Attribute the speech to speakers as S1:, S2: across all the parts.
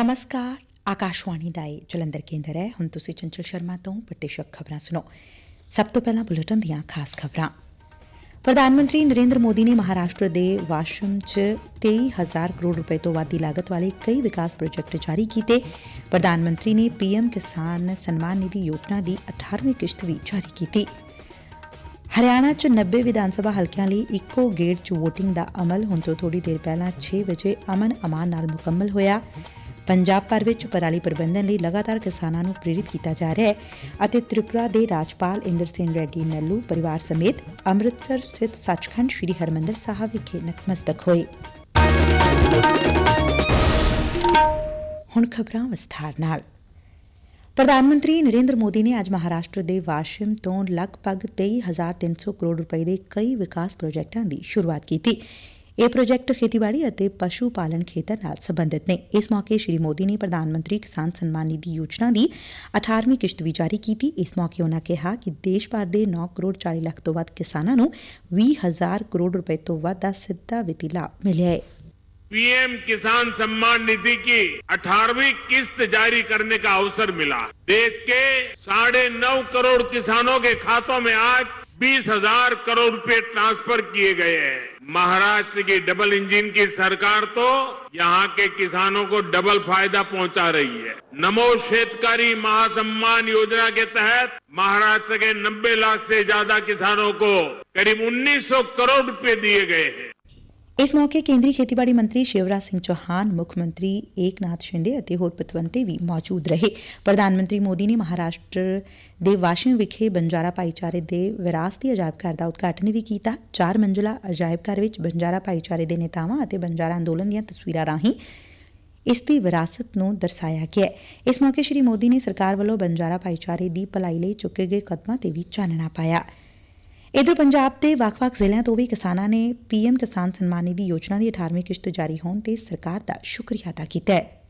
S1: ਨਮਸਕਾਰ ਆਕਾਸ਼ਵਾਣੀ ਦਾ ਇਹ ਜਲੰਧਰ ਕੇਂਦਰ ਹੈ ਹੁਣ ਤੁਸੀਂ ਚੰਚਲ ਸ਼ਰਮਾ ਤੋਂ ਪ੍ਰਤੀਸ਼ਕ ਖਬਰਾਂ ਸੁਣੋ ਸਭ ਤੋਂ ਪਹਿਲਾਂ ਬੁਲੇਟਿਨ ਦੀਆਂ ਖਾਸ ਖਬਰਾਂ ਪ੍ਰਧਾਨ ਮੰਤਰੀ ਨਰਿੰਦਰ ਮੋਦੀ ਨੇ ਮਹਾਰਾਸ਼ਟਰ ਦੇ ਵਾਸ਼ਮ 'ਚ 23000 ਕਰੋੜ ਰੁਪਏ ਤੋਂ ਵੱਧ ਦੀ ਲਾਗਤ ਵਾਲੇ ਕਈ ਵਿਕਾਸ ਪ੍ਰੋਜੈਕਟ ਜਾਰੀ ਕੀਤੇ ਪ੍ਰਧਾਨ ਮੰਤਰੀ ਨੇ ਪੀਐਮ ਕਿਸਾਨ ਸਨਮਾਨ ਨਿਧੀ ਯੋਜਨਾ ਦੀ 18ਵੀਂ ਕਿਸ਼ਤ ਵੀ ਜਾਰੀ ਕੀਤੀ ਹਰਿਆਣਾ 'ਚ 90 ਵਿਧਾਨ ਸਭਾ ਹਲਕਿਆਂ ਲਈ ਇੱਕੋ ਗੇੜ 'ਚ VOTING ਦਾ ਅਮਲ ਹੁਣ ਤੋਂ ਥੋੜੀ ਦੇਰ ਪਹਿਲਾਂ 6 ਵਜੇ ਅਮਨ ਅਮਾਨ ਨਾਲ ਮੁਕੰਮਲ ਹੋਇਆ ਪੰਜਾਬ ਭਰ ਵਿੱਚ ਪਰਾਲੀ ਪ੍ਰਬੰਧਨ ਲਈ ਲਗਾਤਾਰ ਕਿਸਾਨਾਂ ਨੂੰ ਪ੍ਰੇਰਿਤ ਕੀਤਾ ਜਾ ਰਿਹਾ ਹੈ ਅਤੇ ਤ੍ਰਿਪੁਰਾ ਦੇ ਰਾਜਪਾਲ ਇੰਦਰ ਸਿੰਘ ਰੈਡੀ ਨੱਲੂ ਪਰਿਵਾਰ ਸਮੇਤ ਅੰਮ੍ਰਿਤਸਰ ਸਥਿਤ ਸੱਚਖੰਡ ਸ੍ਰੀ ਹਰਮੰਦਰ ਸਾਹਿਬ ਵਿਖੇ ਨਤਮਸਤਕ ਹੋਏ। ਹੁਣ ਖਬਰਾਂ ਵਿਸਥਾਰ ਨਾਲ। ਪ੍ਰਧਾਨ ਮੰਤਰੀ ਨਰਿੰਦਰ ਮੋਦੀ ਨੇ ਅੱਜ ਮਹਾਰਾਸ਼ਟਰ ਦੇ ਵਾਸ਼ਿਮ ਤੋਂ ਲਗਭਗ 23300 ਕਰੋੜ ਰੁਪਏ ਦੇ ਕਈ ਵਿਕਾਸ ਪ੍ਰੋਜੈਕਟਾਂ ਦੀ ਸ਼ੁਰੂਆਤ ਕੀਤੀ। ਇਹ ਪ੍ਰੋਜੈਕਟ ਖੇਤੀਬਾੜੀ ਅਤੇ ਪਸ਼ੂ ਪਾਲਣ ਖੇਤਰ ਨਾਲ ਸੰਬੰਧਿਤ ਨੇ ਇਸ ਮੌਕੇ ਸ੍ਰੀ ਮੋਦੀ ਨੇ ਪ੍ਰਧਾਨ ਮੰਤਰੀ ਕਿਸਾਨ ਸਨਮਾਨ ਨਿਧੀ ਯੋਜਨਾ ਦੀ 18ਵੀਂ ਕਿਸ਼ਤ ਵੀ ਜਾਰੀ ਕੀਤੀ ਇਸ ਮੌਕੇ ਉਨ੍ਹਾਂ ਕਿਹਾ ਕਿ ਦੇਸ਼ ਭਰ ਦੇ 9 ਕਰੋੜ 40 ਲੱਖ ਤੋਂ ਵੱਧ ਕਿਸਾਨਾਂ ਨੂੰ 20000 ਕਰੋੜ ਰੁਪਏ ਤੋਂ ਵੱਧ ਦਾ ਸਿੱਧਾ ਵਿੱਤੀ ਲਾਭ ਮਿਲਿਆ ਹੈ
S2: पीएम किसान सम्मान निधि की 18वीं किस्त जारी करने का अवसर मिला देश के साढ़े नौ करोड़ किसानों के खातों में आज बीस हज़ार करोड़ रुपए ट्रांसफ़र किए गए हैं। महाराष्ट्र की डबल इंजन की सरकार तो यहाँ के किसानों को डबल फ़ायदा पहुँचा रही है। नमो शेतकारी महासम्मान योजना के तहत महाराष्ट्र के 90 लाख से ज़्यादा किसानों को करीब 1900 करोड़ रुपए दिए गए हैं।
S1: ਇਸ ਮੌਕੇ ਕੇਂਦਰੀ ਖੇਤੀਬਾੜੀ ਮੰਤਰੀ ਸ਼ਿਵਰਾਜ ਸਿੰਘ ਚੌਹਾਨ, ਮੁੱਖ ਮੰਤਰੀ ਏਕਨਾਥ ਸ਼ਿੰਦੇ ਅਤੇ ਹੋਰ ਪਤਵੰਤੇ ਵੀ ਮੌਜੂਦ ਰਹੇ। ਪ੍ਰਧਾਨ ਮੰਤਰੀ ਮੋਦੀ ਨੇ ਮਹਾਰਾਸ਼ਟਰ ਦੇ ਵਾਸ਼ਿਮ ਵਿਖੇ ਬੰਜਾਰਾ ਭਾਈਚਾਰੇ ਦੇ ਵਿਰਾਸਤੀ ਅਜਾਇਬ ਘਰ ਦਾ ਉਦਘਾਟਨ ਵੀ ਕੀਤਾ। ਚਾਰ ਮੰਜ਼ਿਲਾ ਅਜਾਇਬ ਘਰ ਵਿੱਚ ਬੰਜਾਰਾ ਭਾਈਚਾਰੇ ਦੇ ਨੇਤਾਵਾਂ ਅਤੇ ਬੰਜਾਰਾ ਅੰਦੋਲਨ ਦੀਆਂ ਤਸਵੀਰਾਂ ਰਾਹੀਂ ਇਸ ਦੀ ਵਿਰਾਸਤ ਨੂੰ ਦਰਸਾਇਆ ਗਿਆ ਇਸ ਮੌਕੇ ਸ੍ਰੀ ਮੋਦੀ ਨੇ ਸਰਕਾਰ ਵੱਲੋਂ ਬੰਜਾਰਾ ਭਾਈਚਾਰੇ ਦੀ ਭਲਾਈ ਲਈ ਚੁੱਕੇ ਗਏ ਕਦਮਾਂ ਤੇ ਵੀ ਚਾਨਣਾ ਪਾਇਆ। ਇਧਰ ਪੰਜਾਬ ਦੇ ਵੱਖ-ਵੱਖ ਜ਼ਿਲ੍ਹਿਆਂ ਤੋਂ ਵੀ ਕਿਸਾਨਾਂ ਨੇ ਪੀਐਮ ਕਿਸਾਨ ਸਨਮਾਨ ਨਿਧੀ ਯੋਜਨਾ ਦੀ 18ਵੀਂ ਕਿਸ਼ਤ ਜਾਰੀ ਹੋਣ ਤੇ ਸਰਕਾਰ ਦਾ ਸ਼ੁਕਰੀਆ ਅਦਾ ਕੀਤਾ ਹੈ।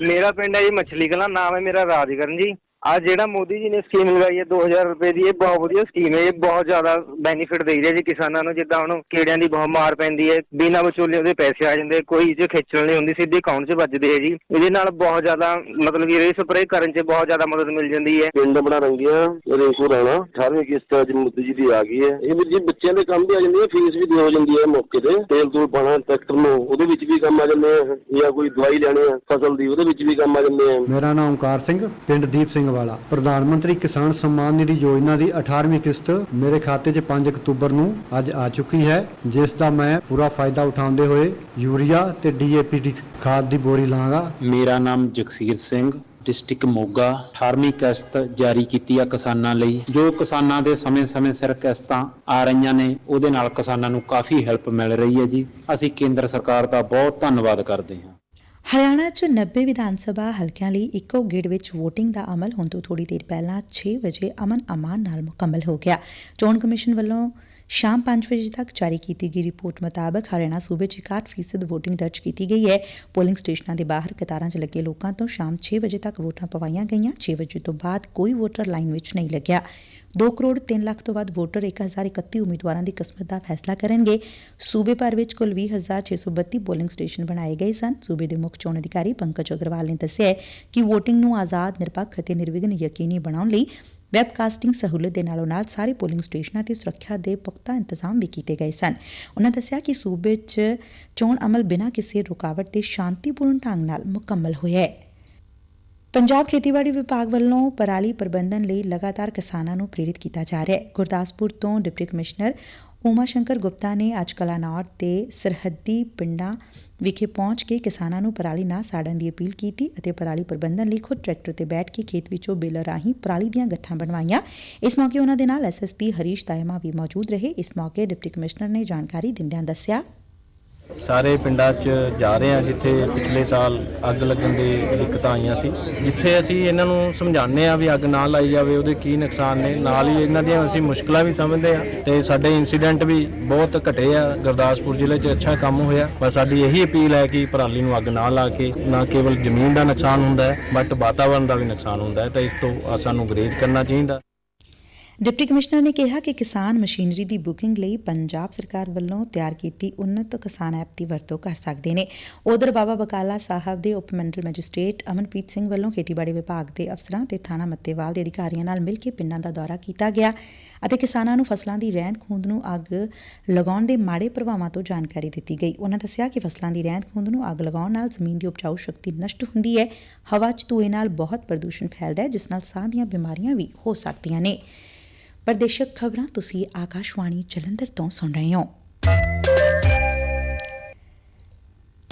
S3: ਮੇਰਾ ਪਿੰਡ ਹੈ ਜੀ ਮੱਛਲੀ ਕਲਾਂ, ਨਾਮ ਹੈ ਮੇਰਾ ਰਾਜਕਰਨ ਜੀ। ਆ ਜਿਹੜਾ ਮੋਦੀ ਜੀ ਨੇ ਸਕੀਮ ਲਗਾਈ ਹੈ 2000 ਰੁਪਏ ਦੀ ਇਹ ਬਹੁਤ ਵਧੀਆ ਸਕੀਮ ਹੈ ਇਹ ਬਹੁਤ ਜ਼ਿਆਦਾ ਬੈਨੀਫਿਟ ਦੇ ਰਹੀ ਹੈ ਜੀ ਕਿਸਾਨਾਂ ਨੂੰ ਜਿੱਦਾਂ ਹੁਣ ਕੀੜਿਆਂ ਦੀ ਬਹੁਤ ਮਾਰ ਪੈਂਦੀ ਹੈ ਬਿਨਾਂ ਵਿਚੋਲੇ ਉਹਦੇ ਪੈਸੇ ਆ ਜਾਂਦੇ ਕੋਈ ਜੇ ਖੇਚਲ ਨਹੀਂ ਹੁੰਦੀ ਸਿੱਧੇ ਅਕਾਊਂਟ 'ਚ ਵੱਜਦੇ ਹੈ ਜੀ। ਇਹਦੇ ਨਾਲ ਬਹੁਤ ਜ਼ਿਆਦਾ ਮਤਲਬ ਕਿ ਰੇ ਸਪਰੇ ਕਰਨ 'ਚ ਬਹੁਤ ਜ਼ਿਆਦਾ ਮਦਦ ਮਿਲ ਜਾਂਦੀ ਹੈ।
S4: ਪਿੰਡ ਬਣਾ ਰੰਗੀਆਂ ਰੇਕੂ ਰਾਣਾ 18ਵੀਂ ਕਿਸ਼ਤ ਅੱਜ ਮੋਦੀ ਜੀ ਦੀ ਆ ਗਈ ਹੈ। ਇਹ ਵੀਰ ਜੀ ਬੱਚਿਆਂ ਦੇ ਕੰਮ ਵੀ ਆ ਜਾਂਦੀ ਹੈ ਫੀਸ ਵੀ ਦੇ ਹੋ ਜਾਂਦੀ ਹੈ ਮੌਕੇ ਤੇ। ਤੇਲ ਤੂਲ ਪਾਣਾ ਟਰੈਕਟਰ ਨੂੰ ਉਹਦੇ ਵਿੱਚ ਵੀ ਕੰਮ ਆ ਜਾਂਦੇ ਆ ਜਾਂ ਕੋਈ ਦਵਾਈ ਲੈਣੀ ਹੈ ਫਸਲ ਦੀ ਉਹਦੇ ਵਿੱਚ ਵੀ ਕੰਮ ਆ ਜਾਂਦੇ ਆ।
S5: ਮੇਰਾ ਨਾਮ ਓਮਕਾਰ ਸਿੰਘ ਪਿੰਡ ਦੀਪ ਸਿੰਘ ਵਾਲਾ। ਪ੍ਰਧਾਨ ਮੰਤਰੀ ਕਿਸਾਨ ਸਨਮਾਨ ਨਿਧੀ ਯੋਜਨਾ ਦੀ 18ਵੀਂ ਕਿਸ਼ਤ ਮੇਰੇ ਖਾਤੇ 'ਚ 5 ਅਕਤੂਬਰ ਨੂੰ ਅੱਜ ਆ ਚੁੱਕੀ ਹੈ, ਜਿਸ ਦਾ ਮੈਂ ਪੂਰਾ ਫਾਇਦਾ ਉਠਾਉਂਦੇ ਹੋਏ ਯੂਰੀਆ ਤੇ ਡੀਏਪੀ ਦੀ ਖਾਦ ਦੀ ਬੋਰੀ ਲਾਂਗਾ।
S6: ਮੇਰਾ ਨਾਮ ਜਗਸੀਰ ਸਿੰਘ, ਡਿਸਟ੍ਰਿਕਟ ਮੋਗਾ। 18ਵੀਂ ਕਿਸ਼ਤ ਜਾਰੀ ਕੀਤੀ ਆ ਕਿਸਾਨਾਂ ਲਈ। ਜੋ ਕਿਸਾਨਾਂ ਦੇ ਸਮੇਂ-ਸਮੇਂ ਸਿਰ ਕਿਸ਼ਤਾਂ ਆ ਰਹੀਆਂ ਨੇ, ਉਹਦੇ ਨਾਲ ਕਿਸਾਨਾਂ ਨੂੰ ਕਾਫੀ ਹੈਲਪ ਮਿਲ ਰਹੀ ਹੈ ਜੀ। ਅਸੀਂ ਕੇਂਦਰ ਸਰਕਾਰ ਦਾ ਬਹੁਤ ਧੰਨਵਾਦ ਕਰਦੇ ਹਾਂ।
S1: ਹਰਿਆਣਾ 'ਚ 90 ਵਿਧਾਨ ਸਭਾ ਹਲਕਿਆਂ ਲਈ ਇੱਕੋ ਗੇੜ ਵਿੱਚ VOTING ਦਾ ਅਮਲ ਹੁਣ ਤੋਂ ਥੋੜੀ ਦੇਰ ਪਹਿਲਾਂ 6 ਵਜੇ ਅਮਨ ਅਮਾਨ ਨਾਲ ਮੁਕੰਮਲ ਹੋ ਗਿਆ। ਚੋਣ ਕਮਿਸ਼ਨ ਵੱਲੋਂ ਸ਼ਾਮ 5 ਵਜੇ ਤੱਕ ਜਾਰੀ ਕੀਤੀ ਗਈ ਰਿਪੋਰਟ ਮੁਤਾਬਕ ਹਰਿਆਣਾ ਸੂਬੇ 'ਚ 61% VOTING ਦਰਜ ਕੀਤੀ ਗਈ ਹੈ। ਪੋਲਿੰਗ ਸਟੇਸ਼ਨਾਂ ਦੇ ਬਾਹਰ ਕਤਾਰਾਂ 'ਚ ਲੱਗੇ ਲੋਕਾਂ ਤੋਂ ਸ਼ਾਮ 6 ਵਜੇ ਤੱਕ ਵੋਟਾਂ ਪਵਾਈਆਂ ਗਈਆਂ। 6 ਵਜੇ ਤੋਂ ਬਾਅਦ ਕੋਈ ਵੋਟਰ ਲਾਈਨ ਵਿੱਚ ਨਹੀਂ ਲੱਗਿਆ। 2 ਕਰੋੜ 3 ਲੱਖ ਤੋਂ ਵੱਧ ਵੋਟਰ 1031 ਉਮੀਦਵਾਰਾਂ ਦੀ ਕਿਸਮਤ ਦਾ ਫੈਸਲਾ ਕਰਨਗੇ। ਸੂਬੇ ਭਰ ਵਿੱਚ ਕੁੱਲ 20632 ਪੋਲਿੰਗ ਸਟੇਸ਼ਨ ਬਣਾਏ ਗਏ ਸਨ। ਸੂਬੇ ਦੇ ਮੁੱਖ ਚੋਣ ਅਧਿਕਾਰੀ ਪੰਕਜ ਅਗਰਵਾਲ ਨੇ ਦੱਸਿਆ ਕਿ VOTING ਨੂੰ ਆਜ਼ਾਦ, ਨਿਰਪੱਖ ਅਤੇ ਨਿਰਵਿਘਨ ਯਕੀਨੀ ਬਣਾਉਣ ਲਈ ਵੈਬਕਾਸਟਿੰਗ ਸਹੂਲਤ ਦੇ ਨਾਲੋਂ ਨਾਲ ਸਾਰੇ ਪੋਲਿੰਗ ਸਟੇਸ਼ਨਾਂ ਤੇ ਸੁਰੱਖਿਆ ਦੇ ਪੁਖਤਾ ਇੰਤਜ਼ਾਮ ਵੀ ਕੀਤੇ ਗਏ ਸਨ। ਉਨ੍ਹਾਂ ਦੱਸਿਆ ਕਿ ਸੂਬੇ 'ਚ ਚੋਣ ਅਮਲ ਬਿਨਾਂ ਕਿਸੇ ਰੁਕਾਵਟ ਦੇ ਸ਼ਾਂਤੀਪੂਰਨ ਢੰਗ ਨਾਲ ਮੁਕੰਮਲ ਹੋਇਆ ਹੈ। ਪੰਜਾਬ ਖੇਤੀਬਾੜੀ ਵਿਭਾਗ ਵੱਲੋਂ ਪਰਾਲੀ ਪ੍ਰਬੰਧਨ ਲਈ ਲਗਾਤਾਰ ਕਿਸਾਨਾਂ ਨੂੰ ਪ੍ਰੇਰਿਤ ਕੀਤਾ ਜਾ ਰਿਹਾ ਹੈ। ਗੁਰਦਾਸਪੁਰ ਤੋਂ ਡਿਪਟੀ ਕਮਿਸ਼ਨਰ ਉਮਾ ਸ਼ੰਕਰ ਗੁਪਤਾ ਨੇ ਅੱਜ ਕਲਾਨੌਰ ਤੇ ਸਰਹੱਦੀ ਪਿੰਡਾਂ ਵਿਖੇ ਪਹੁੰਚ ਕੇ ਕਿਸਾਨਾਂ ਨੂੰ ਪਰਾਲੀ ਨਾ ਸਾੜਨ ਦੀ ਅਪੀਲ ਕੀਤੀ ਅਤੇ ਪਰਾਲੀ ਪ੍ਰਬੰਧਨ ਲਈ ਖੁਦ ਟਰੈਕਟਰ ਤੇ ਬੈਠ ਕੇ ਖੇਤ ਵਿੱਚੋਂ ਬੇਲਰ ਰਾਹੀਂ ਪਰਾਲੀ ਦੀਆਂ ਗੱਠਾਂ ਬਣਵਾਈਆਂ। ਇਸ ਮੌਕੇ ਉਹਨਾਂ ਦੇ ਨਾਲ ਐਸਐਸਪੀ ਹਰੀਸ਼ ਤਾਇਮਾ ਵੀ ਮੌਜੂਦ ਰਹੇ। ਇਸ ਮੌਕੇ ਡਿਪਟੀ ਕਮਿਸ਼ਨਰ ਨੇ ਜਾਣਕਾਰੀ ਦਿੰਦਿਆਂ ਦੱਸਿਆ।
S7: ਸਾਰੇ ਪਿੰਡਾਂ 'ਚ ਜਾ ਰਹੇ ਹਾਂ, ਜਿੱਥੇ ਪਿਛਲੇ ਸਾਲ ਅੱਗ ਲੱਗਣ ਦੀ ਦਿੱਕਤਾਂ ਆਈਆਂ ਸੀ। ਜਿੱਥੇ ਅਸੀਂ ਇਹਨਾਂ ਨੂੰ ਸਮਝਾਉਂਦੇ ਆ ਵੀ ਅੱਗ ਨਾ ਲਾਈ ਜਾਵੇ, ਉਹਦੇ ਕੀ ਨੁਕਸਾਨ ਨੇ। ਨਾਲ ਹੀ ਇਹਨਾਂ ਦੀਆਂ ਅਸੀਂ ਮੁਸ਼ਕਲਾਂ ਵੀ ਸਮਝਦੇ ਆ ਤੇ ਸਾਡੇ ਇਨਸੀਡੈਂਟ ਵੀ ਬਹੁਤ ਘਟੇ ਆ। ਗੁਰਦਾਸਪੁਰ ਜ਼ਿਲ੍ਹੇ 'ਚ ਅੱਛਾ ਕੰਮ ਹੋਇਆ। ਬਸ ਸਾਡੀ ਇਹੀ ਅਪੀਲ ਹੈ ਕਿ ਪਰਾਲੀ ਨੂੰ ਅੱਗ ਨਾ ਲਾ ਕੇ, ਨਾ ਕੇਵਲ ਜ਼ਮੀਨ ਦਾ ਨੁਕਸਾਨ ਹੁੰਦਾ ਹੈ, ਬਟ ਵਾਤਾਵਰਣ ਦਾ ਵੀ ਨੁਕਸਾਨ ਹੁੰਦਾ ਹੈ। ਤਾਂ ਇਸ ਤੋਂ ਸਾਨੂੰ ਗਰੇਜ ਕਰਨਾ ਚਾਹੀਦਾ।
S1: ਡਿਪਟੀ ਕਮਿਸ਼ਨਰ ਨੇ ਕਿਹਾ ਕਿ ਕਿਸਾਨ ਮਸ਼ੀਨਰੀ ਦੀ ਬੁਕਿੰਗ ਲਈ ਪੰਜਾਬ ਸਰਕਾਰ ਵੱਲੋਂ ਤਿਆਰ ਕੀਤੀ ਉન્નਤ ਕਿਸਾਨ ਐਪ ਦੀ ਵਰਤੋਂ ਕਰ ਸਕਦੇ ਨੇ। ਉਧਰ ਬਾਬਾ ਬਕਾਲਾ ਸਾਹਿਬ ਦੇ ਉਪ ਮੰਡਲ ਮੈਜਿਸਟ੍ਰੇਟ ਅਮਨਪ੍ਰੀਤ ਸਿੰਘ ਵੱਲੋਂ ਖੇਤੀਬਾੜੀ ਵਿਭਾਗ ਦੇ ਅਫਸਰਾਂ ਤੇ ਥਾਣਾ ਮੱਤੇਵਾਲ ਦੇ ਅਧਿਕਾਰੀਆਂ ਨਾਲ ਮਿਲ ਕੇ ਪਿੰਡਾਂ ਦਾ ਦੌਰਾ ਕੀਤਾ ਗਿਆ ਅਤੇ ਕਿਸਾਨਾਂ ਨੂੰ ਫਸਲਾਂ ਦੀ ਰਹਿੰਦ ਖੂੰਹਦ ਨੂੰ ਅੱਗ ਲਗਾਉਣ ਦੇ ਮਾੜੇ ਪ੍ਰਭਾਵਾਂ ਤੋਂ ਜਾਣਕਾਰੀ ਦਿੱਤੀ ਗਈ। ਉਹਨਾਂ ਦੱਸਿਆ ਕਿ ਫਸਲਾਂ ਦੀ ਰਹਿੰਦ ਖੂੰਦ ਨੂੰ ਅੱਗ ਲਗਾਉਣ ਨਾਲ ਜ਼ਮੀਨ ਦੀ ਉਪਜਾਊ ਸ਼ਕਤੀ ਨਸ਼ਟ ਹੁੰਦੀ ਹੈ। ਹਵਾ 'ਚ ਧੂਏ ਨਾਲ ਬਹੁਤ ਪ੍ਰਦੂਸ਼ਣ ਫੈਲਦਾ ਹੈ, ਜਿਸ ਨਾਲ ਸਾਹ ਦੀਆਂ ਬਿਮਾਰੀਆਂ ਵੀ ਹੋ ਸਕਦੀਆਂ ਨੇ। ਪ੍ਰਦੇਸ਼ਕ ਖਬਰਾਂ ਤੁਸੀਂ ਆਕਾਸ਼ਵਾਣੀ ਜਲੰਧਰ ਤੋਂ ਸੁਣ ਰਹੇ ਹੋ।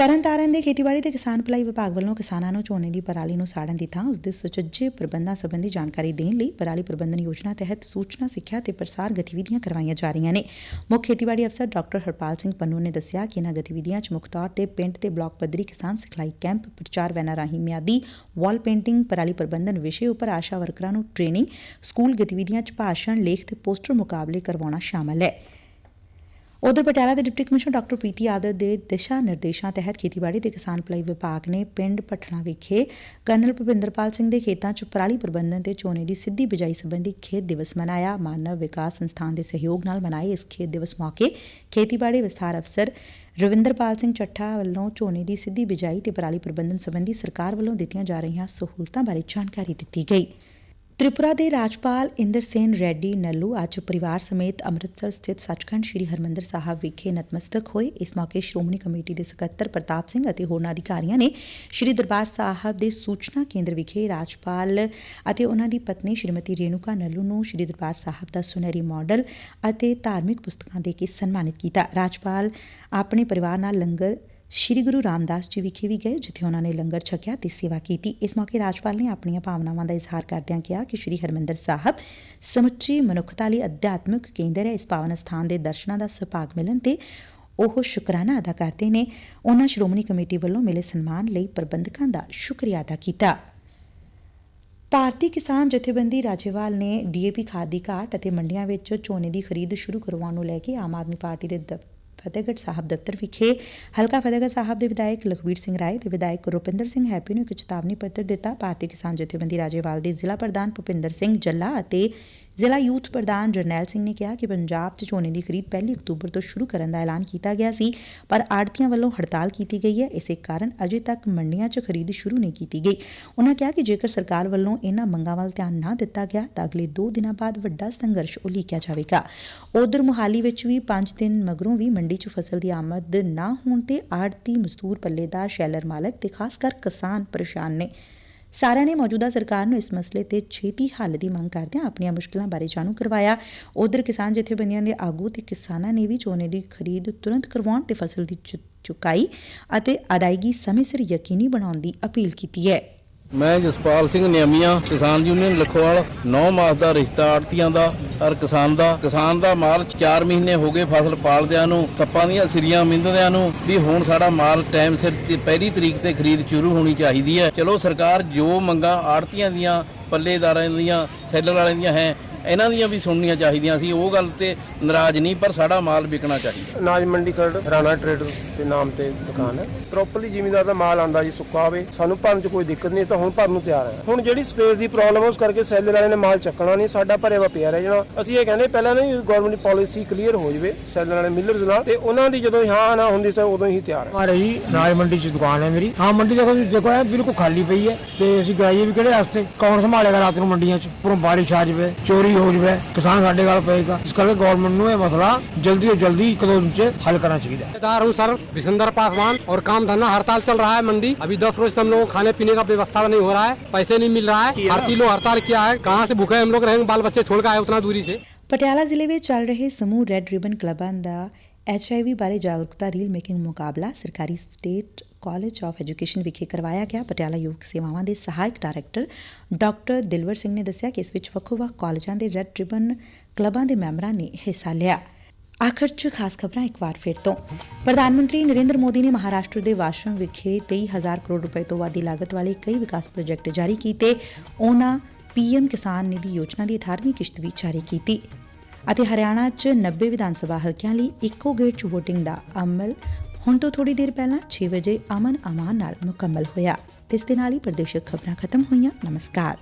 S1: ਤਰਨਤਾਰਨ ਦੇ ਖੇਤੀਬਾੜੀ ਤੇ ਕਿਸਾਨ ਭਲਾਈ ਵਿਭਾਗ ਵੱਲੋਂ ਕਿਸਾਨਾਂ ਨੂੰ ਝੋਨੇ ਦੀ ਪਰਾਲੀ ਨੂੰ ਸਾੜਨ ਦੀ ਥਾਂ ਉਸ ਦੇ ਸੁਚੱਜੇ ਪ੍ਰਬੰਧਾਂ ਸੰਬੰਧੀ ਜਾਣਕਾਰੀ ਦੇਣ ਲਈ ਪਰਾਲੀ ਪ੍ਰਬੰਧਨ ਯੋਜਨਾ ਤਹਿਤ ਸੂਚਨਾ, ਸਿੱਖਿਆ ਤੇ ਪ੍ਰਸਾਰ ਗਤੀਵਿਧੀਆਂ ਕਰਵਾਈਆਂ ਜਾ ਰਹੀਆਂ ਨੇ। ਮੁੱਖ ਖੇਤੀਬਾੜੀ ਅਫਸਰ ਡਾਕਟਰ ਹਰਪਾਲ ਸਿੰਘ ਪੰਨੂ ਨੇ ਦੱਸਿਆ ਕਿ ਇਹਨਾਂ ਗਤੀਵਿਧੀਆਂ 'ਚ ਮੁੱਖ ਤੌਰ ਤੇ ਪਿੰਡ ਤੇ ਬਲਾਕ ਪੱਧਰੀ ਕਿਸਾਨ ਸਿਖਲਾਈ ਕੈਂਪ, ਪ੍ਰਚਾਰ ਵੈਨਾਂ ਰਾਹੀਂ ਮਿਆਦੀ ਵਾਲ ਪੇਂਟਿੰਗ, ਪਰਾਲੀ ਪ੍ਰਬੰਧਨ ਵਿਸ਼ੇ ਉੱਪਰ ਆਸ਼ਾ ਵਰਕਰਾਂ ਨੂੰ ਟ੍ਰੇਨਿੰਗ, ਸਕੂਲ ਗਤੀਵਿਧੀਆਂ 'ਚ ਭਾਸ਼ਣ, ਲੇਖ ਤੇ ਪੋਸਟਰ ਮੁਕਾਬਲੇ ਕਰਵਾਉਣਾ ਸ਼ਾਮਲ ਹੈ। ਉਧਰ ਪਟਿਆਲਾ ਦੇ ਡਿਪਟੀ ਕਮਿਸ਼ਨਰ ਡਾਕਟਰ ਪ੍ਰੀਤੀ ਆਦਰ ਦੇ ਦਿਸ਼ਾ ਨਿਰਦੇਸ਼ਾਂ ਤਹਿਤ ਖੇਤੀਬਾੜੀ ਤੇ ਕਿਸਾਨ ਭਲਾਈ ਵਿਭਾਗ ਨੇ ਪਿੰਡ ਪਠਣਾ ਵਿਖੇ ਕਰਨਲ ਭੁਪਿੰਦਰਪਾਲ ਸਿੰਘ ਦੇ ਖੇਤਾਂ 'ਚ ਪਰਾਲੀ ਪ੍ਰਬੰਧਨ ਤੇ ਝੋਨੇ ਦੀ ਸਿੱਧੀ ਬਿਜਾਈ ਸੰਬੰਧੀ ਖੇਤ ਦਿਵਸ ਮਨਾਇਆ। ਮਾਨਵ ਵਿਕਾਸ ਸੰਸਥਾਨ ਦੇ ਸਹਿਯੋਗ ਨਾਲ ਮਨਾਏ ਇਸ ਖੇਤ ਦਿਵਸ ਮੌਕੇ ਖੇਤੀਬਾੜੀ ਵਿਸਥਾਰ ਅਫਸਰ ਰਵਿੰਦਰਪਾਲ ਸਿੰਘ ਚੱਠਾ ਵੱਲੋਂ ਝੋਨੇ ਦੀ ਸਿੱਧੀ ਬਿਜਾਈ ਤੇ ਪਰਾਲੀ ਪ੍ਰਬੰਧਨ ਸੰਬੰਧੀ ਸਰਕਾਰ ਵੱਲੋਂ ਦਿੱਤੀਆਂ ਜਾ ਰਹੀਆਂ ਸਹੂਲਤਾਂ ਬਾਰੇ ਜਾਣਕਾਰੀ ਦਿੱਤੀ ਗਈ। ਤ੍ਰਿਪੁਰਾ ਦੇ ਰਾਜਪਾਲ ਇੰਦਰ ਸੇਨ ਰੈਡੀ ਨੱਲੂ ਅੱਜ ਪਰਿਵਾਰ ਸਮੇਤ ਅੰਮ੍ਰਿਤਸਰ ਸਥਿਤ ਸੱਚਖੰਡ ਸ੍ਰੀ ਹਰਮੰਦਰ ਸਾਹਿਬ ਵਿਖੇ ਨਤਮਸਤਕ ਹੋਏ। ਇਸ ਮੌਕੇ ਸ਼੍ਰੋਮਣੀ ਕਮੇਟੀ ਦੇ ਸਕੱਤਰ ਪ੍ਰਤਾਪ ਸਿੰਘ ਅਤੇ ਹੋਰਨਾਂ ਅਧਿਕਾਰੀਆਂ ਨੇ ਸ੍ਰੀ ਦਰਬਾਰ ਸਾਹਿਬ ਦੇ ਸੂਚਨਾ ਕੇਂਦਰ ਵਿਖੇ ਰਾਜਪਾਲ ਅਤੇ ਉਹਨਾਂ ਦੀ ਪਤਨੀ ਸ਼੍ਰੀਮਤੀ ਰੇਣੂਕਾ ਨੱਲੂ ਨੂੰ ਸ੍ਰੀ ਦਰਬਾਰ ਸਾਹਿਬ ਦਾ ਸੁਨਹਿਰੀ ਮਾਡਲ ਅਤੇ ਧਾਰਮਿਕ ਪੁਸਤਕਾਂ ਦੇ ਕੇ ਸਨਮਾਨਿਤ ਕੀਤਾ। ਰਾਜਪਾਲ ਆਪਣੇ ਪਰਿਵਾਰ ਨਾਲ ਲੰਗਰ ਸ਼੍ਰੀ ਗੁਰੂ ਰਾਮਦਾਸ ਜੀ ਵਿਖੇ ਵੀ ਗਏ, ਜਿੱਥੇ ਉਹਨਾਂ ਨੇ ਲੰਗਰ ਛਕਿਆ ਤੇ ਸੇਵਾ ਕੀਤੀ। ਇਸ ਮੌਕੇ ਰਾਜਪਾਲ ਨੇ ਆਪਣੀਆਂ ਭਾਵਨਾਵਾਂ ਦਾ ਇਜ਼ਹਾਰ ਕਰਦਿਆਂ ਕਿਹਾ ਕਿ ਸ਼੍ਰੀ ਹਰਮੰਦਰ ਸਾਹਿਬ ਸਮੁੱਚੀ ਮਨੁੱਖਤਾ ਲਈ ਅਧਿਆਤਮਿਕ ਕੇਂਦਰ ਹੈ। ਇਸ ਪਾਵਨ ਸਥਾਨ ਦੇ ਦਰਸ਼ਨਾਂ ਦਾ ਸੁਭਾਗ ਮਿਲਣ ਤੇ ਉਹ ਸ਼ੁਕਰਾਨਾ ਅਦਾ ਕਰਦੇ ਨੇ। ਉਹਨਾਂ ਸ਼੍ਰੋਮਣੀ ਕਮੇਟੀ ਵੱਲੋਂ ਮਿਲੇ ਸਨਮਾਨ ਲਈ ਪ੍ਰਬੰਧਕਾਂ ਦਾ ਸ਼ੁਕਰੀਆ ਅਦਾ ਕੀਤਾ। ਭਾਰਤੀ ਕਿਸਾਨ ਜਥੇਬੰਦੀ ਰਾਜੇਵਾਲ ਨੇ ਡੀਏਪੀ ਖਾਦ ਦੀ ਘਾਟ ਅਤੇ ਮੰਡੀਆਂ ਵਿੱਚ ਝੋਨੇ ਦੀ ਖਰੀਦ ਸ਼ੁਰੂ ਕਰਵਾਉਣ ਨੂੰ ਲੈ ਕੇ ਆਮ ਆਦਮੀ ਪਾਰਟੀ ਦੇ ਫਤਿਹਗੜ੍ਹ ਸਾਹਿਬ ਦਫ਼ਤਰ ਵਿਖੇ। ਹਲਕਾ ਫਤਿਹਗੜ੍ਹ ਸਾਹਿਬ ਦੇ ਵਿਧਾਇਕ ਲਖਵੀਰ ਸਿੰਘ ਰਾਏ ਤੇ ਵਿਧਾਇਕ ਰੁਪਿੰਦਰ ਸਿੰਘ ਹੈਪੀ ਨੂੰ ਇੱਕ ਚੇਤਾਵਨੀ ਪੱਤਰ ਦਿੱਤਾ। ਭਾਰਤੀ ਕਿਸਾਨ ਜਥੇਬੰਦੀ ਰਾਜੇਵਾਲ ਦੇ ਜ਼ਿਲ੍ਹਾ ਪ੍ਰਧਾਨ ਭੁਪਿੰਦਰ ਸਿੰਘ ਜੱਲਾ ਅਤੇ ਜ਼ਿਲ੍ਹਾ ਯੂਥ ਪ੍ਰਧਾਨ ਜਰਨੈਲ ਸਿੰਘ ਨੇ ਕਿਹਾ ਕਿ ਪੰਜਾਬ 'ਚ ਝੋਨੇ ਦੀ ਖਰੀਦ ਪਹਿਲੀ ਅਕਤੂਬਰ ਤੋਂ ਸ਼ੁਰੂ ਕਰਨ ਦਾ ਐਲਾਨ ਕੀਤਾ ਗਿਆ ਸੀ, ਪਰ ਆੜਤੀਆਂ ਵੱਲੋਂ ਹੜਤਾਲ ਕੀਤੀ ਗਈ ਹੈ, ਇਸੇ ਕਾਰਨ ਅਜੇ ਤੱਕ ਮੰਡੀਆਂ 'ਚ ਖਰੀਦ ਸ਼ੁਰੂ ਨਹੀਂ ਕੀਤੀ ਗਈ। ਉਨ੍ਹਾਂ ਕਿਹਾ ਕਿ ਜੇਕਰ ਸਰਕਾਰ ਵੱਲੋਂ ਇਹਨਾਂ ਮੰਗਾਂ ਵੱਲ ਧਿਆਨ ਨਾ ਦਿੱਤਾ ਗਿਆ, ਤਾਂ ਅਗਲੇ 2 ਦਿਨਾਂ ਬਾਅਦ ਵੱਡਾ ਸੰਘਰਸ਼ ਉਲੀਕਿਆ ਜਾਵੇਗਾ। ਉਧਰ ਮੁਹਾਲੀ ਵਿੱਚ ਵੀ 5 ਦਿਨ ਮਗਰੋਂ ਵੀ ਮੰਡੀ 'ਚ ਫਸਲ ਦੀ ਆਮਦ ਨਾ ਹੋਣ ਤੇ ਆੜਤੀ ਮਜ਼ਦੂਰ ਪੱਲੇਦਾਰ, ਸ਼ੈਲਰ ਮਾਲਕ ਤੇ ਖਾਸ ਕਰ ਕਿਸਾਨ ਪਰੇਸ਼ਾਨ ਨੇ। ਸਾਰਿਆਂ ਨੇ ਮੌਜੂਦਾ ਸਰਕਾਰ ਨੂੰ ਇਸ ਮਸਲੇ ਤੇ ਛੇਤੀ ਹੱਲ ਦੀ ਮੰਗ ਕਰਦਿਆਂ ਆਪਣੀਆਂ ਮੁਸ਼ਕਲਾਂ ਬਾਰੇ ਜਾਣੂ ਕਰਵਾਇਆ। ਉਧਰ ਕਿਸਾਨ ਜਥੇਬੰਦੀਆਂ ਦੇ ਆਗੂ ਤੇ ਕਿਸਾਨਾਂ ਨੇ ਵੀ ਝੋਨੇ ਦੀ ਖਰੀਦ ਤੁਰੰਤ ਕਰਵਾਉਣ ਤੇ ਫਸਲ ਦੀ ਚੁ- ਚੁਕਾਈ ਅਤੇ ਅਦਾਇਗੀ ਸਮੇਂ ਸਿਰ ਯਕੀਨੀ ਬਣਾਉਣ ਦੀ ਅਪੀਲ ਕੀਤੀ ਹੈ।
S7: ਮੈਂ ਜਸਪਾਲ ਸਿੰਘ ਨਿਆਮੀਆਂ, ਕਿਸਾਨ ਯੂਨੀਅਨ ਲਖੋਵਾਲ 9 ਮਾਸ ਦਾ ਰਿਸ਼ਤਾ ਆੜਤੀਆਂ ਦਾ ਔਰ ਕਿਸਾਨ ਦਾ। ਕਿਸਾਨ ਦਾ ਮਾਲ 4 ਮਹੀਨੇ ਹੋ ਗਏ ਫਸਲ ਪਾਲਦਿਆਂ ਨੂੰ, ਸੱਪਾਂ ਦੀਆਂ ਸਿਰੀਆਂ ਮਿੰਦਦਿਆਂ ਨੂੰ, ਵੀ ਹੁਣ ਸਾਡਾ ਮਾਲ ਟਾਈਮ ਸਿਰ ਤੇ ਪਹਿਲੀ ਤਰੀਕ ਤੇ ਖਰੀਦ ਸ਼ੁਰੂ ਹੋਣੀ ਚਾਹੀਦੀ ਹੈ। ਚਲੋ ਸਰਕਾਰ ਜੋ ਮੰਗਾਂ ਆੜਤੀਆਂ ਦੀਆਂ, ਪੱਲੇਦਾਰਾਂ ਦੀਆਂ, ਸੈਲਰ ਵਾਲਿਆਂ ਦੀਆਂ ਹੈ ਇਹਨਾਂ ਦੀਆਂ ਵੀ ਸੁਣਨੀਆਂ ਚਾਹੀਦੀਆਂ ਸੀ ਉਹ ਗੱਲ ਤੇ ਨਾਰਾਜ਼ ਨਹੀਂ ਪਰ ਸਾਡਾ ਮਾਲ ਵਿਕਣਾ ਚਾਹੀਦਾ।
S8: ਅਨਾਜ ਮੰਡੀ ਖਰੜ ਰਾਣਾ ਟ੍ਰੇਡਰ ਦੇ ਨਾਮ ਤੇ ਦੁਕਾਨ ਹੈ। ਪ੍ਰੋਪਰਲੀ ਜ਼ਿਮੀਂਦਾਰ ਦਾ ਮਾਲ ਆਂਦਾ ਜੀ ਸੁੱਕਾ ਹੋਵੇ ਸਾਨੂੰ ਭਰਨ 'ਚ ਕੋਈ ਦਿੱਕਤ ਨਹੀਂ ਤਾਂ ਹੁਣ ਭਰਨ ਨੂੰ ਤਿਆਰ ਹੈ। ਹੁਣ ਜਿਹੜੀ ਸਪੇਸ ਦੀ ਪ੍ਰੋਬਲਮ ਉਸ ਕਰਕੇ ਸੈਲਰ ਵਾਲੇ ਨੇ ਮਾਲ ਚੱਕਣਾ ਨਹੀਂ ਸਾਡਾ ਭਰਿਆ ਵਾ ਪਿਆ ਰਹਿ ਜਾਣਾ। ਅਸੀਂ ਇਹ ਕਹਿੰਦੇ ਪਹਿਲਾਂ ਨਹੀਂ ਗਵਰਨਮੈਂਟ ਦੀ ਪਾਲਿਸੀ ਕਲੀਅਰ ਹੋ ਜਵੇ ਸੈਲਰ ਵਾਲੇ ਮਿਲਰਸ ਨਾਲ ਤੇ ਉਹਨਾਂ ਦੀ ਜਦੋਂ ਹਾਂ ਨਾ ਹੁੰਦੀ ਸਰ ਉਦੋਂ ਹੀ ਤਿਆਰ ਹੈ।
S9: ਹਮਾਰੇ ਹੀ ਰਾਜ ਮੰਡੀ ਚ ਦੁਕਾਨ ਹੈ ਮੇਰੀ। ਹਾਂ ਮੰਡੀ ਦੇਖੋ ਦੇਖੋ ਇਹ ਬਿਲਕੁਲ ਖਾਲੀ ਪਈ ਹੈ ਤੇ ਅਸੀਂ ਗਾਈਏ ਵੀ ਕਿਹੜੇ ਵਾਸਤੇ ਕੌਣ ਸੰਭਾਲੇਗਾ ਰਾਤ ਨੂੰ ਮੰਡੀਆਂ ਚ? ਉੱਪਰੋਂ ਬਾਰਿਸ਼ ਆ ਜਾਵੇ ਚੋਰੀ ਹੋ ਜਾਵੇ ਕਿਸਾਨ ਸਾਡੇ ਗੱਲ ਪਏਗਾ ਇਸ ਕਰਕੇ ਗਵਰਨਮੈਂਟ ਨੂੰ ਇਹ ਮਸਲਾ ਜਲਦੀ ਤੋਂ ਜਲਦੀ ਇੱਕ ਦੋ ਦਿਨ ਚ ਹੱਲ ਕਰਨਾ ਚਾਹੀਦਾ ਹੈ
S10: ठेकेदार हूँ सर विशेंद्र पासवान और काम धंधा हड़ताल चल रहा है मंडी अभी दस रोज से हम लोगों को खाने पीने का व्यवस्था नहीं हो रहा है पैसे नहीं मिल रहा है हर किलो हड़ताल किया है कहाँ से भूखे हम लोग रहेंगे बाल बच्चे छोड़ के आए उतना दूरी से
S1: ਪਟਿਆਲਾ ਜ਼ਿਲ੍ਹੇ ਵਿੱਚ ਚੱਲ ਰਹੇ ਸਮੂਹ ਰੈੱਡ ਰਿਬਨ ਕਲੱਬਾਂ ਦਾ ਐਚਆਈਵੀ ਬਾਰੇ ਜਾਗਰੂਕਤਾ ਰੀਲ ਮੇਕਿੰਗ ਮੁਕਾਬਲਾ ਸਰਕਾਰੀ ਸਟੇਟ ਕਾਲਜ ਆਫ ਐਜੂਕੇਸ਼ਨ ਵਿਖੇ ਕਰਵਾਇਆ ਗਿਆ। ਪਟਿਆਲਾ ਯੁਵਕ ਸੇਵਾਵਾਂ ਦੇ ਸਹਾਇਕ ਡਾਇਰੈਕਟਰ ਡਾਕਟਰ ਦਿਲਵਰ ਸਿੰਘ ਨੇ ਦੱਸਿਆ ਕਿ ਇਸ ਵਿੱਚ ਵੱਖੋ-ਵੱਖ ਕਾਲਜਾਂ ਦੇ ਰੈੱਡ ਰਿਬਨ ਕਲੱਬਾਂ ਦੇ ਮੈਂਬਰਾਂ ਨੇ ਹਿੱਸਾ ਲਿਆ। ਆਖਰ 'ਚ ਖਾਸ ਖਬਰਾਂ ਇੱਕ ਵਾਰ ਫਿਰ ਤੋਂ। ਪ੍ਰਧਾਨ ਮੰਤਰੀ ਨਰਿੰਦਰ ਮੋਦੀ ਨੇ ਮਹਾਰਾਸ਼ਟਰ ਦੇ ਵਾਸ਼ਮ ਵਿਖੇ 23000 ਕਰੋੜ ਰੁਪਏ ਤੋਂ ਵੱਧ ਦੀ ਲਾਗਤ ਵਾਲੇ ਕਈ ਵਿਕਾਸ ਪ੍ਰੋਜੈਕਟ ਜਾਰੀ ਕੀਤੇ। ਉਹਨਾਂ ਪੀਐਮ ਕਿਸਾਨ ਨਿਧੀ ਯੋਜਨਾ ਦੀ 18ਵੀਂ ਕਿਸ਼ਤ ਵੀ ਜਾਰੀ ਕੀਤੀ। ਅਤੇ ਹਰਿਆਣਾ 'ਚ 90 ਵਿਧਾਨ ਸਭਾ ਹਲਕਿਆਂ ਲਈ ਇੱਕੋ ਗੇੜ 'ਚ VOTING ਦਾ ਅਮਲ ਹੁਣ ਤੋਂ ਥੋੜੀ ਦੇਰ ਪਹਿਲਾਂ 6 ਵਜੇ ਅਮਨ ਅਮਾਨ ਨਾਲ ਮੁਕੰਮਲ ਹੋਇਆ ਤੇ ਇਸ ਦੇ ਨਾਲ ਹੀ ਪ੍ਰਦੇਸ਼ਕ ਖਬਰਾਂ ਖਤਮ ਹੋਈਆਂ। ਨਮਸਕਾਰ।